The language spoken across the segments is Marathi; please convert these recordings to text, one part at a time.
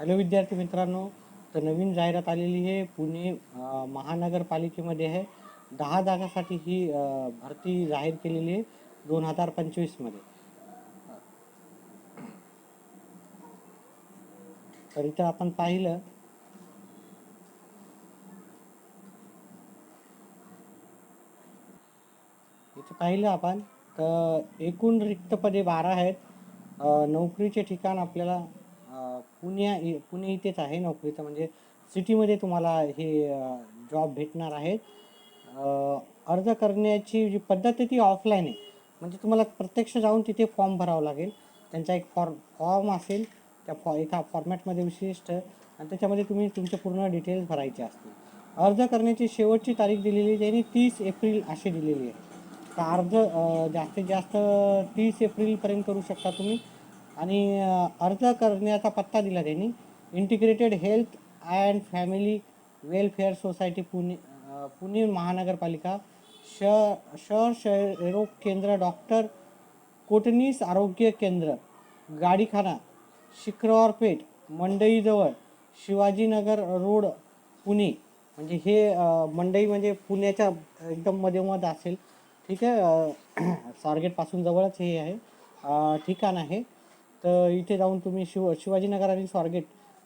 हॅलो विद्यार्थी मित्रांनो तर नवीन जाहिरात आलेली आहे. पुणे महानगरपालिकेमध्ये आहे. दहा जागासाठी ही भरती जाहीर केलेली आहे दोन हजार पंचवीसमध्ये. तर इथं आपण पाहिलं इथं पाहिलं आपण तर एकूण रिक्त पदे बारा आहेत. नोकरीचे ठिकाण आपल्याला पुण्या पुणे इथेच आहे नोकरीचं. म्हणजे सिटीमध्ये तुम्हाला हे जॉब भेटणार आहेत. अर्ज करण्याची जी पद्धत आहे ती ऑफलाईन आहे. म्हणजे तुम्हाला प्रत्यक्ष जाऊन तिथे फॉर्म भरावा लागेल. त्यांचा एक फॉर्म फॉर्म असेल. त्या फॉ एका फॉर्मॅटमध्ये विशिष्ट. आणि त्याच्यामध्ये तुम्ही तुमचे पूर्ण डिटेल्स भरायचे असतील. अर्ज करण्याची शेवटची तारीख दिलेली आहे त्यांनी तीस एप्रिल अशी दिलेली आहे. तर अर्ज जास्तीत जास्त तीस एप्रिलपर्यंत करू शकता तुम्ही. आणि अर्ज करण्याचा पत्ता दिला त्यांनी. Integrated health and family welfare society Pune Pune महानगरपालिका श शहर क्षयरोग केंद्र डॉक्टर कोटणीस आरोग्य केंद्र गाडीखाना शिक्रवारपेठ मंडईजवळ शिवाजीनगर रोड पुणे. म्हणजे हे मंडई म्हणजे पुण्याच्या एकदम मध्यमध असेल. ठीक आहे स्वारगेटपासून जवळच हे आहे. ठिकाण आहे. तर इथे जाऊन तुम्ही शिव शिवाजीनगर आणि स्वारगेट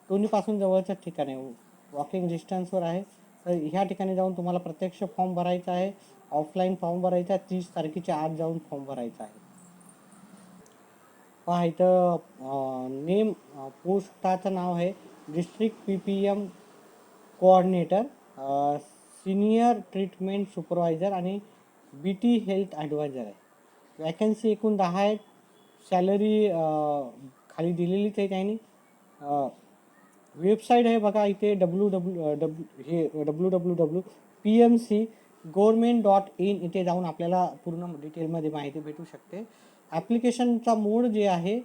दोन्हीपासून जवळचं ठिकाण आहे वॉकिंग डिस्टन्सवर आहे. तर ह्या ठिकाणी जाऊन तुम्हाला प्रत्यक्ष फॉर्म भरायचा आहे. ऑफलाईन फॉर्म भरायचा आहे. तीस तारखेच्या आत जाऊन फॉर्म भरायचा आहे. पहा इथं नेम पोस्टाचं नाव आहे. District P P M coordinator senior treatment supervisor आणि बी टी हेल्थ ॲडवायझर आहे. वॅकन्सी एकूण दहा आहेत. सॅलरी खाली दिलेलीच आहे त्यांनी. वेबसाईट आहे बघा इथे डब्ल्यू डब्ल्यू डब्ल्यू हे W W W P M C government dot in इथे जाऊन आपल्याला पूर्ण डिटेलमध्ये माहिती भेटू शकते. ॲप्लिकेशनचा मोड जे आहे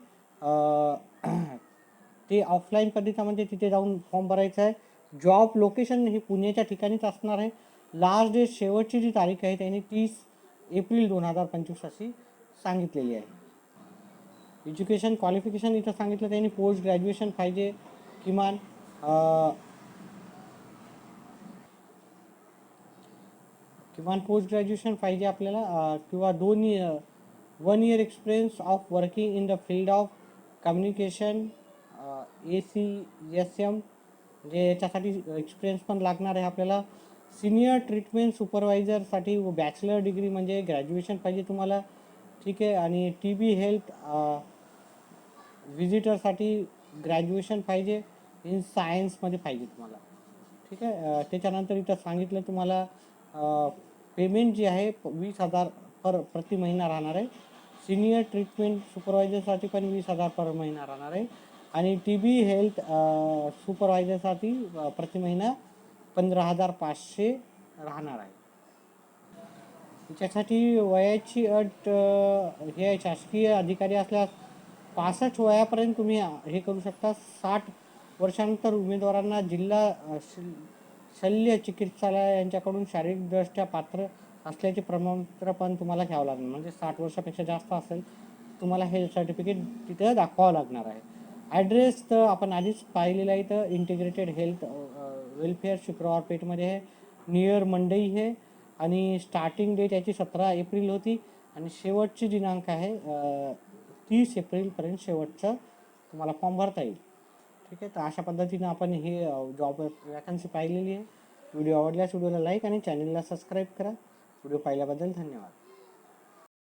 ते ऑफलाईन पद्धतीमध्ये म्हणजे तिथे जाऊन फॉर्म भरायचा आहे. जॉब लोकेशन हे पुण्याच्या ठिकाणीच असणार आहे. लास्ट डेट शेवटची जी तारीख आहे त्यांनी तीस एप्रिल दोन हजार पंचवीस अशी सांगितलेली आहे. एज्युकेशन क्वालिफिकेशन इथं सांगितलं त्यांनी पोस्ट ग्रॅज्युएशन पाहिजे किमान किमान पोस्ट ग्रॅज्युएशन पाहिजे आपल्याला किंवा दोन year one year experience of working in the field of communication A C S M म्हणजे याच्यासाठी एक्सपिरियन्स पण लागणार आहे आपल्याला. सिनियर ट्रीटमेंट सुपरवायझरसाठी बॅचलर डिग्री म्हणजे ग्रॅज्युएशन पाहिजे तुम्हाला. ठीक आहे आणि टी बी हेल्थ विजिटरसाठी ग्रॅज्युएशन पाहिजे इन सायन्समध्ये पाहिजे तुम्हाला. ठीक आहे? त्याच्यानंतर इथं सांगितलं तुम्हाला पेमेंट जी आहे प- वीस हजार पर प्रति महिना राहणार आहे. सिनियर ट्रीटमेंट सुपरवायझरसाठी पण वीस हजार पर महिना राहणार आहे. आणि टी बी हेल्थ सुपरवायझरसाठी प्रति महिना पंधरा हजार पाचशे राहणार आहे. त्याच्यासाठी वयाची अट हे आहे, शासकीय अधिकारी असल्यास पासष्ट वयापर्यंत तुम्ही हे करू शकता. साठ वर्षानंतर उमेदवारांना जिल्हा शल्य चिकित्सालय यांच्याकडून शारीरिकदृष्ट्या पात्र असल्याचे प्रमाणपत्र पण तुम्हाला घ्यावं लागणार. म्हणजे साठ वर्षापेक्षा जास्त असेल तुम्हाला हे सर्टिफिकेट तिथं दाखवावं लागणार आहे. ॲड्रेस तर आपण आधीच पाहिलेलं आहे तर इंटिग्रेटेड हेल्थ वेलफेअर शुक्रवार पेठमध्ये आहे. नियर मंडई हे. आणि स्टार्टिंग डेट याची सतरा एप्रिल होती. आणि शेवटची दिनांक आहे तीस एप्रिलपर्यंत शेवटचं तुम्हाला फॉर्म भरता येईल. ठीक आहे? तर अशा पद्धतीनं आपण हे जॉब वॅकन्सी पाहिलेली आहे. व्हिडिओ आवडल्यास व्हिडिओला लाईक आणि चॅनलला सबस्क्राईब करा. व्हिडिओ पाहिल्याबद्दल धन्यवाद.